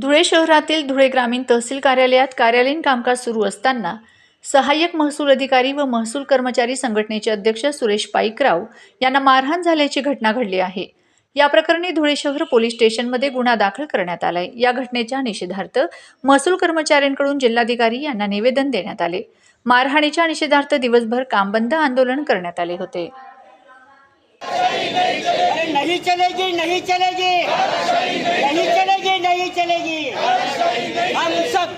धुळे शहरातील धुळे ग्रामीण तहसील कार्यालयात कार्यालयीन कामकाज सुरू असताना सहाय्यक महसूल अधिकारी व महसूल कर्मचारी संघटनेचे अध्यक्ष सुरेश पाईकराव यांना मारहाण झाल्याची घटना घडली आहे. या प्रकरणी धुळे शहर पोलीस स्टेशनमध्ये गुन्हा दाखल करण्यात आलाय. या घटनेच्या निषेधार्थ महसूल कर्मचाऱ्यांकडून जिल्हाधिकारी यांना निवेदन देण्यात आले. मारहाणीच्या निषेधार्थ दिवसभर कामबंद आंदोलन करण्यात आले होते. अरे नहीं चलेगी नहीं चलेगी। नहीं चलेगी नहीं चलेगी। हम सब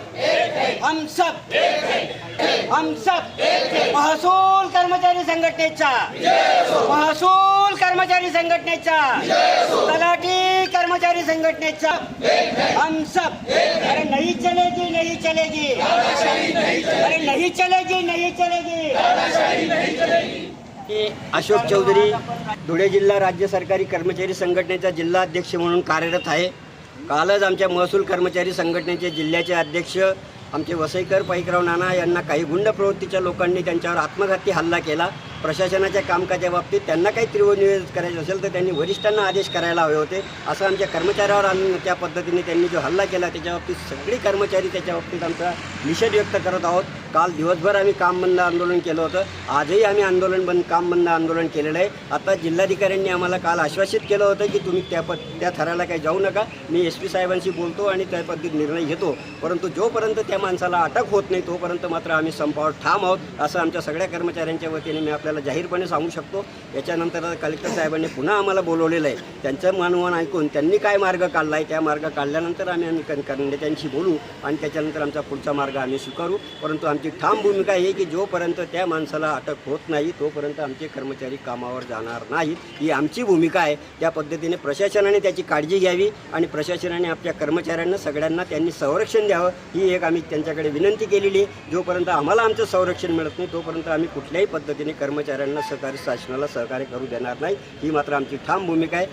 हम सब हम सब महसूल कर्मचारी संघटनेचा महसूल कर्मचारी संघटनेचा तलाठी कर्मचारी संघटनेचा हम सब अरे नहीं चलेगी नहीं चलेगी। अरे नहीं चलेगी नहीं चलेगी। मी अशोक चौधरी धुळे जिल्हा राज्य सरकारी कर्मचारी संघटनेचा जिल्हा अध्यक्ष म्हणून कार्यरत आहे. कालच आमच्या महसूल कर्मचारी संघटनेचे जिल्ह्याचे अध्यक्ष आमचे वसईकर पाईकराव नाना यांना काही गुंड प्रवृत्तीच्या लोकांनी त्यांच्यावर आत्मघाती हल्ला केला. प्रशासनाच्या कामकाजाच्या बाबतीत त्यांना काही त्रिवनियोजित करायचं असेल तर त्यांनी वरिष्ठांना आदेश करायला हवे होते. असं आमच्या कर्मचाऱ्यावर आम्ही त्या पद्धतीने त्यांनी जो हल्ला केला त्याच्या बाबतीत सगळी कर्मचारी त्याच्या बाबतीत आमचा निषेध व्यक्त करत आहोत. काल दिवसभर आम्ही काम बंद आंदोलन केलं होतं. आजही आम्ही आंदोलन बंद काम बंद आंदोलन केलेलं आहे. आता जिल्हाधिकाऱ्यांनी आम्हाला काल आश्वासित केलं होतं की तुम्ही त्या पद त्या थराला काही जाऊ नका. मी एस पी साहेबांशी बोलतो आणि त्या पद्धतीत निर्णय घेतो. परंतु जोपर्यंत त्या माणसाला अटक होत नाही तोपर्यंत मात्र आम्ही संपावर ठाम आहोत असं आमच्या सगळ्या कर्मचाऱ्यांच्या वतीने मी आपल्याला जाहीरपणे सांगू शकतो. याच्यानंतर कलेक्टर साहेबांनी पुन्हा आम्हाला बोलवलेलं आहे. त्यांचं मानवान ऐकून त्यांनी काय मार्ग काढला आहे त्या मार्ग काढल्यानंतर आम्ही आम्ही कन- नेत्यांशी बोलू आणि त्याच्यानंतर आमचा पुढचा मार्ग आम्ही स्वीकारू. परंतु आमची ठाम भूमिका आहे की जोपर्यंत त्या माणसाला अटक होत नाही तोपर्यंत आमचे कर्मचारी कामावर जाणार नाहीत. ही आमची भूमिका आहे. त्या पद्धतीने प्रशासनाने त्याची काळजी घ्यावी आणि प्रशासनाने आपल्या कर्मचाऱ्यांना सगळ्यांना त्यांनी संरक्षण द्यावं. ही एक आम्ही त्यांच्याकडे विनंती केलेली आहे. जोपर्यंत आम्हाला आमचं संरक्षण मिळत नाही तोपर्यंत आम्ही कुठल्याही पद्धतीने कर्मचाऱ्यांना सहकारी शासनाला सहकार्य करू देणार नाही. ही मात्र आमची ठाम भूमिका आहे.